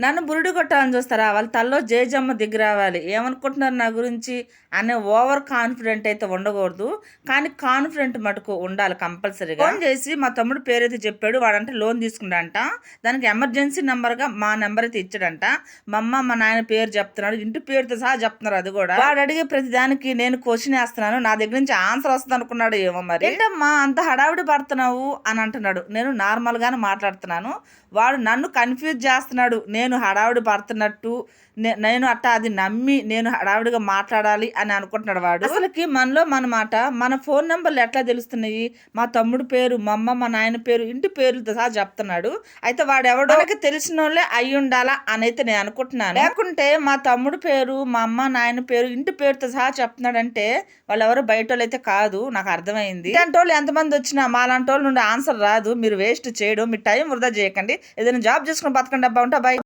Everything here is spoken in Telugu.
నన్ను బురుడు కొట్టాలని చూస్తారా? వాళ్ళ తల్లో జేజమ్మ దిగిరావాలి ఏమనుకుంటున్నారు నా గురించి? అనే ఓవర్ కాన్ఫిడెంట్ అయితే ఉండకూడదు. కానీ కాన్ఫిడెంట్ మటుకు ఉండాలి కంపల్సరీగా. ఫోన్ చేసి మా తమ్ముడు పేరైతే చెప్పాడు. వాడంటే లోన్ తీసుకున్నాడంట. దానికి ఎమర్జెన్సీ నెంబర్గా మా నెంబర్ అయితే ఇచ్చాడంట. మా అమ్మ మా నాయన పేరు చెప్తున్నాడు. ఇంటి పేరుతో సహా చెప్తున్నారు అది కూడా. వాడు అడిగే ప్రతి దానికి నేను క్వశ్చన్ వేస్తున్నాను. నా దగ్గర నుంచి ఆన్సర్ వస్తుంది అనుకున్నాడు ఏమో మరి. ఏంటమ్మా అంత హడావిడి పడుతున్నావు? అని అంటున్నాడు. నేను నార్మల్గానే మాట్లాడుతున్నాను. వాడు నన్ను కన్ఫ్యూజ్ చేస్తున్నాడు. నేను హడావిడి పడుతున్నట్టు నేను అట్ట అది నమ్మి నేను హడావిడిగా మాట్లాడాలి అని అనుకుంటున్నాడు వాడు. అసలుకి మనలో మన మాట మన ఫోన్ నెంబర్లు ఎట్లా తెలుస్తున్నాయి? మా తమ్ముడు పేరు మా అమ్మ మా నాయన పేరు ఇంటి పేరుతో సహా చెప్తున్నాడు. అయితే వాడు ఎవడో తెలిసిన వాళ్ళే అయి ఉండాలా అని అయితే నేను అనుకుంటున్నాను. లేకుంటే మా తమ్ముడు పేరు మా అమ్మ నాయన పేరు ఇంటి పేరుతో సహా చెప్తున్నాడంటే వాళ్ళు ఎవరు బయట వాళ్ళు అయితే కాదు నాకు అర్థమైంది. ఇలాంటి వాళ్ళు ఎంతమంది వచ్చినా మాలాంటి వాళ్ళ నుండి ఆన్సర్ రాదు. మీరు వేస్ట్ చేయడం మీ టైం వృధా చేయకండి. ఏదైనా జాబ్ చేసుకుని బతకండి అబ్బా ఉంటా బాయ్.